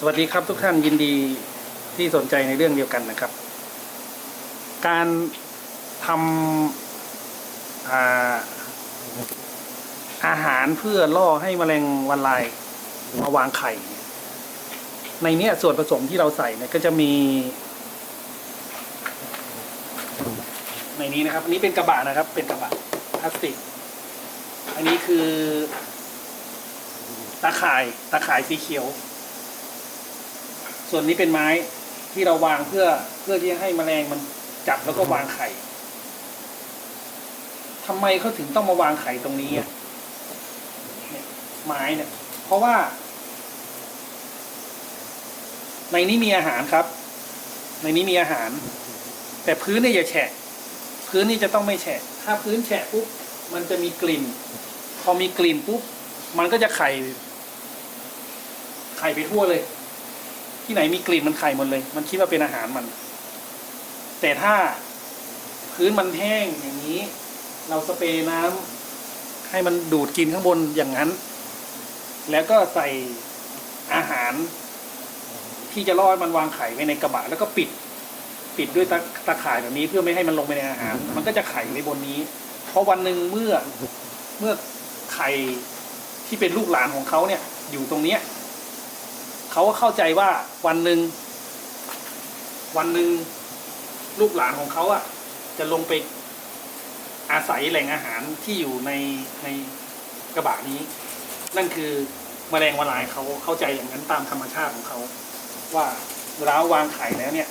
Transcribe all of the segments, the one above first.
สวัสดีครับทุกท่านยินดีที่สนใจในเรื่องเดียวกันนะครับ การทำอาอาหารเพื่อล่อให้แมลงวันลายมาวางไข่ ในเนี้ยส่วนผสมที่เราใส่เนี่ยก็จะมี ในนี้นะครับ อันนี้เป็นกระบะนะครับ เป็นกระบะพลาสติก อันนี้คือ ตาข่ายตาข่ายสีเขียว ส่วนนี้เป็นไม้ที่เราวางเพื่อเพื่อที่จะให้แมลงมันจับแล้วก็วางไข่ทำไมเขาถึงต้องมาวางไข่ตรงนี้อะเนี่ยไม้เนี่ย เพราะว่า ในนี้มีอาหารครับ ในนี้มีอาหาร แต่พื้นเนี่ยอย่าแฉะ พื้นนี่จะต้องไม่แฉะ ถ้าพื้นแฉะปุ๊บมันจะมีกลิ่น พอมีกลิ่นปุ๊บมันก็จะไข่ ไข่ไปทั่วเลย ที่ไหนมีกลิ่นมันไข่หมดเลย มันคิดว่าเป็นอาหารมัน แต่ถ้าพื้นมันแห้งอย่างนี้ เราสเปรย์น้ำให้มันดูดกินข้างบนอย่างนั้น แล้วก็ใส่อาหาร ที่จะล่อให้มันวางไข่ไว้ในกระบะแล้วก็ปิด ปิดด้วยตะตะข่ายแบบนี้เพื่อไม่ให้มันลงไปในอาหาร มันก็จะไข่ไว้บนนี้ เพราะวันหนึ่งเมื่อเมื่อไข่ที่เป็นลูกหลานของเขาเนี่ย อยู่ตรงเนี้ย เขาก็เข้าใจว่าวันหนึ่งวันหนึ่งลูกหลานของเขาอะจะลงไปอาศัยแหล่งอาหารที่อยู่ในในกระบะนี้ นั่นคือแมลงวันหลายเขาเข้าใจอย่างนั้นตามธรรมชาติของเขา ว่าเวลาวางไข่แล้วเนี่ย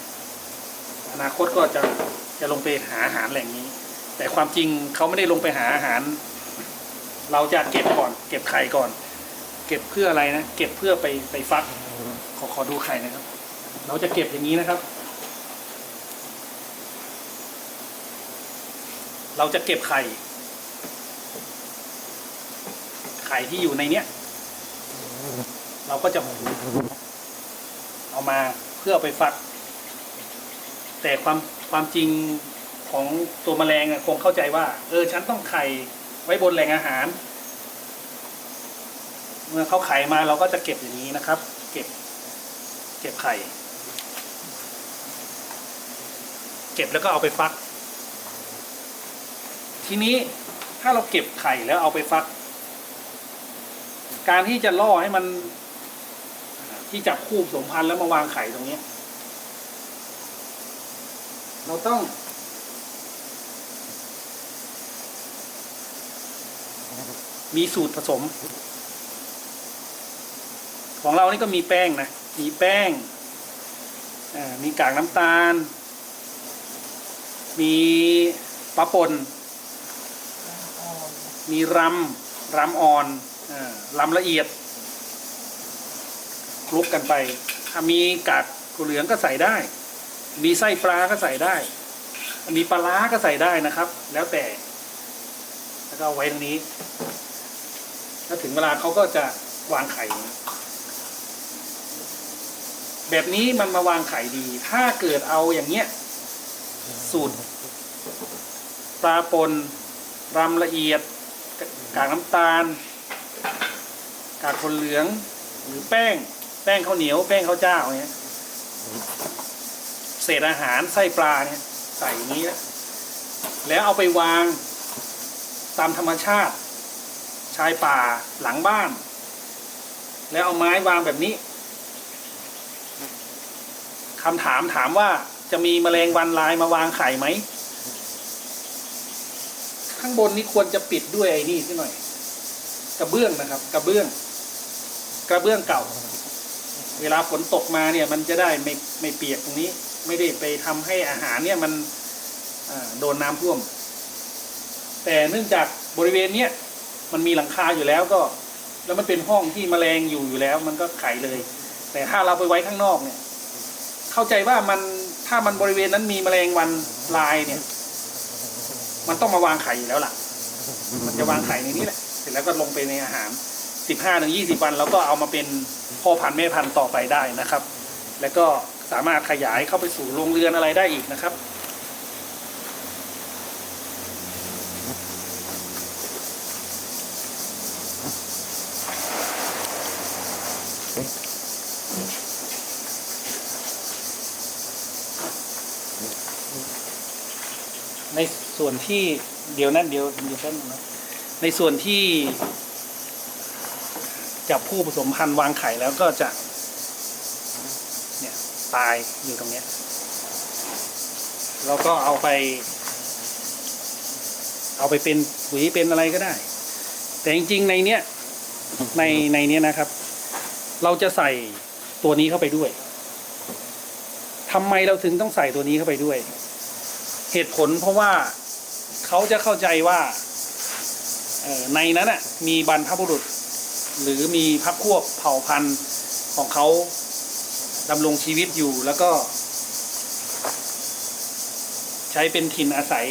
อนาคตก็จะจะลงไปหาอาหารแหล่งนี้ แต่ความจริงเขาไม่ได้ลงไปหาอาหาร เราจะเก็บก่อน เก็บไข่ก่อน เก็บเพื่ออะไรนะเก็บเพื่อไปไปฟัก ขอดูไข่นะครับ เราจะเก็บอย่างนี้นะครับ เราจะเก็บไข่ ไข่ที่อยู่ในเนี้ย เราก็จะเอามาเพื่อเอาไปฟัก แต่ความความจริงของตัวแมลงคงเข้าใจว่า เออฉันต้องไข่ไว้บนแหล่งอาหาร เมื่อเขาไข่มาเราก็จะเก็บอย่างนี้นะครับ เก็บ เก็บไข่ เก็บแล้วก็เอาไปฟัก ทีนี้ถ้าเราเก็บไข่แล้วเอาไปฟัก การที่จะล่อให้มันที่จับคู่สมพันธ์แล้วมาวางไข่ตรงนี้ เราต้อง มีสูตรผสม ของเรานี่ก็มีแป้งนะ มีแป้ง มีกากน้ำตาล มีปลาป่นมีรำรำอ่อนรำละเอียดคลุกกันไป ถ้ามีกากเหลืองก็ใส่ได้ มีไส้ปลาก็ใส่ได้ มีปลาร้าก็ใส่ได้นะครับ แล้วแต่ แล้วก็ไว้ตรงนี้ถ้าถึงเวลาเขาก็จะวางไข่ แบบนี้มันมาวางไข่ดี ถ้าเกิดเอาอย่างเงี้ย สูตรปลาปนรำละเอียด กากน้ำตาล กากคนเหลือง หรือแป้ง แป้งข้าวเหนียว แป้งข้าวเจ้าเนี้ยเศษอาหารไส้ปลาเนี่ยใส่อย่างนี้ แล้วเอาไปวางตามธรรมชาติ ชายป่าหลังบ้าน แล้วเอาไม้วางแบบนี้ คำถามถามว่าจะมีแมลงวันลายมาวางไข่ไหม ข้างบนนี้ควรจะปิดด้วยไอ้นี่สักหน่อย กระเบื้องนะครับ กระเบื้อง กระเบื้องเก่า เวลาฝนตกมาเนี่ยมันจะได้ไม่ไม่เปียกตรงนี้ ไม่ได้ไปทำให้อาหารเนี่ยมันโดนน้ำท่วม แต่เนื่องจากบริเวณเนี้ยมันมีหลังคาอยู่แล้วก็ แล้วมันเป็นห้องที่แมลงอยู่อยู่แล้ว มันก็ไข่เลย แต่ถ้าเราไปไว้ข้างนอกเนี่ย เข้าใจว่ามันถ้ามันบริเวณนั้นมีแมลงวันลายเนี่ย มันต้องมาวางไข่อยู่แล้วล่ะ มันจะวางไข่ในนี้แหละ เสร็จแล้วก็ลงไปในอาหาร15ถึง20วันแล้วก็เอามาเป็นพ่อพันธุ์แม่พันธุ์ต่อไปได้นะครับ แล้วก็สามารถขยายเข้าไปสู่โรงเรือนอะไรได้อีกนะครับ ในส่วนที่เดี๋ยวนั้นเดี๋ยวเดี๋ยวแป๊บนึงนะในส่วนที่จับผู้ผสมพันธุ์วางไข่แล้วก็จะเนี่ยตายอยู่ตรงเนี้ยเราก็เอาไป เอาไปเป็นปุ๋ยเป็นอะไรก็ได้ แต่จริงๆในเนี้ยในในเนี้ยนะครับ เราจะใส่ตัวนี้เข้าไปด้วยทำไมเราถึงต้องใส่ตัวนี้เข้าไปด้วย เหตุผลเพราะว่าเขาจะเข้าใจว่าในนั้นน่ะมีบรรพบุรุษ หรือมีพักพวกเผ่าพันธุ์ของเขาดำรงชีวิตอยู่แล้วก็ ใช้เป็นถิ่นอาศัย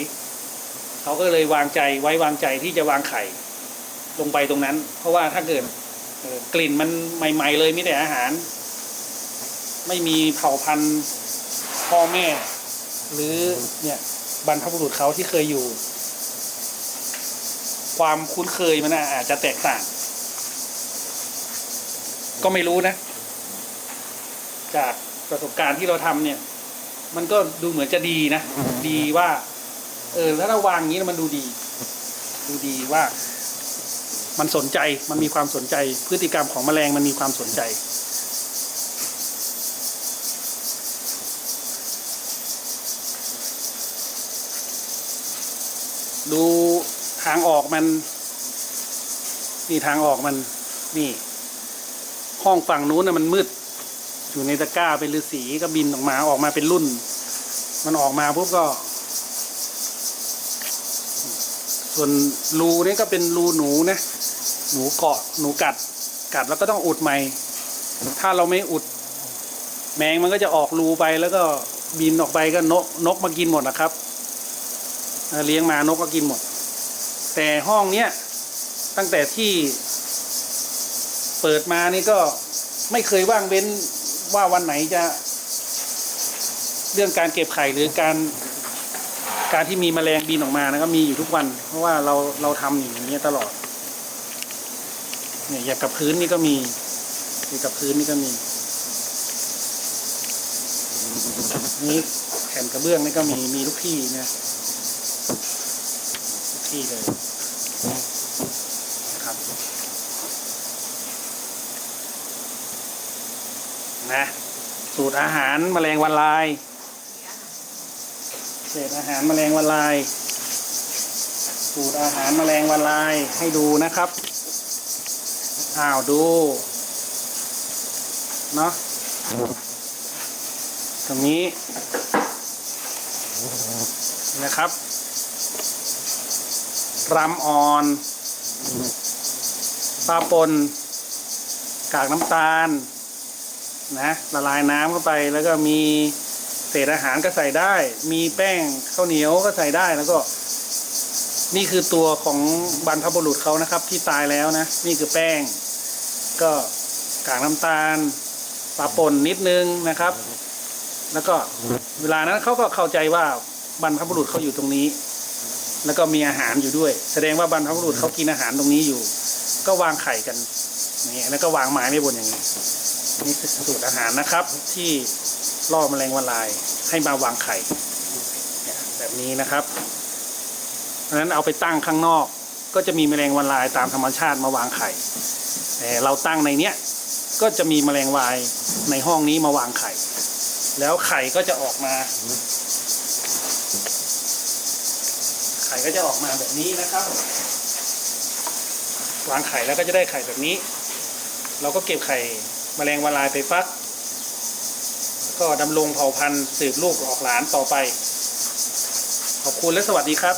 เขาก็เลยวางใจไว้วางใจที่จะวางไข่ ลงไปตรงนั้น เพราะว่าถ้าเกิดกลิ่นมันใหม่ ๆ เลยมีแต่อาหาร ไม่มีเผ่าพันธุ์พ่อแม่ หรือเนี่ย บรรพบุรุษเขาที่เคยอยู่ ความคุ้นเคยมันอาจจะแตกต่าง ก็ไม่รู้นะ จากประสบการณ์ที่เราทำเนี่ย มันก็ดูเหมือนจะดีนะ ดีว่า เออถ้าเราวางอย่างนี้มันดูดี ดูดีว่า มันสนใจมันมีความสนใจ พฤติกรรมของแมลงมันมีความสนใจ ดูทางออกมัน นี่ทางออกมันนี่ ห้องฝั่งนู้นนะมันมืด อยู่ในตะกร้าเป็นฤาษีก็บินออกมาออกมาเป็นรุ่น มันออกมาปุ๊บก็ ส่วนรูนี่ก็เป็นรูหนูนะหนูเกาะหนูกัด กัดแล้วก็ต้องอุดใหม่ ถ้าเราไม่อุด แมงมันก็จะออกรูไปแล้วก็บินออกไปก็นกนกมากินหมดนะครับ เลี้ยงมานกก็กินหมด แต่ห้องเนี้ยตั้งแต่ที่เปิดมานี่ก็ไม่เคยว่างเว้นว่าวันไหนจะ เรื่องการเก็บไข่หรือการการที่มีแมลงบินออกมานะก็มีอยู่ทุกวัน เพราะว่าเราเราทำอย่างนี้ตลอดเนี่ยอย่างกับพื้นนี่ก็มีอย่างกับพื้นนี่ก็มีนี่แผ่นกระเบื้องนี่ก็มีมีทุกที่เนี่ย ที่เลยนะครับนะสูตรอาหารแมลงวันลาย เศษอาหารแมลงวันลาย สูตรอาหารแมลงวันลายให้ดูนะครับอ้าวดูเนาะตรงนี้นะครับ รำอ่อนปลาปนกากน้ำตาลนะละลายน้ำเข้าไปแล้วก็มีเศษอาหารก็ใส่ได้ มีแป้งข้าวเหนียวก็ใส่ได้แล้วก็ นี่คือตัวของบรรพบุรุษเขานะครับ ที่ตายแล้วนะ นี่คือแป้ง ก็กากน้ำตาลปลาป่นนิดนึงนะครับ แล้วก็เวลานั้นเขาก็เข้าใจว่าบรรพบุรุษเขาอยู่ตรงนี้ แล้วก็มีอาหารอยู่ด้วย แสดงว่าบรรพบุรุษเขากินอาหารตรงนี้อยู่ ก็วางไข่กันนี่แล้วก็วางไม้ไม่บนอย่างนี้ นี่คือสูตรอาหารนะครับ ที่ล่อแมลงวันลายให้มาวางไข่แบบนี้นะครับเพราะฉะนั้นเอาไปตั้งข้างนอก ก็จะมีแมลงวันลายตามธรรมชาติมาวางไข่แต่เราตั้งในเนี้ยก็จะมีแมลงวายในห้องนี้มาวางไข่ แล้วไข่ก็จะออกมา ข่ก็จะออกมาแบบนี้นะครับ วางไข่แล้วก็จะได้ไข่แบบนี้ เราก็เก็บไข่แมลงวันลายไปฟัก ก็ดำรงเผ่าพันธุ์สืบลูกออกหลานต่อไป ขอบคุณและสวัสดีครับ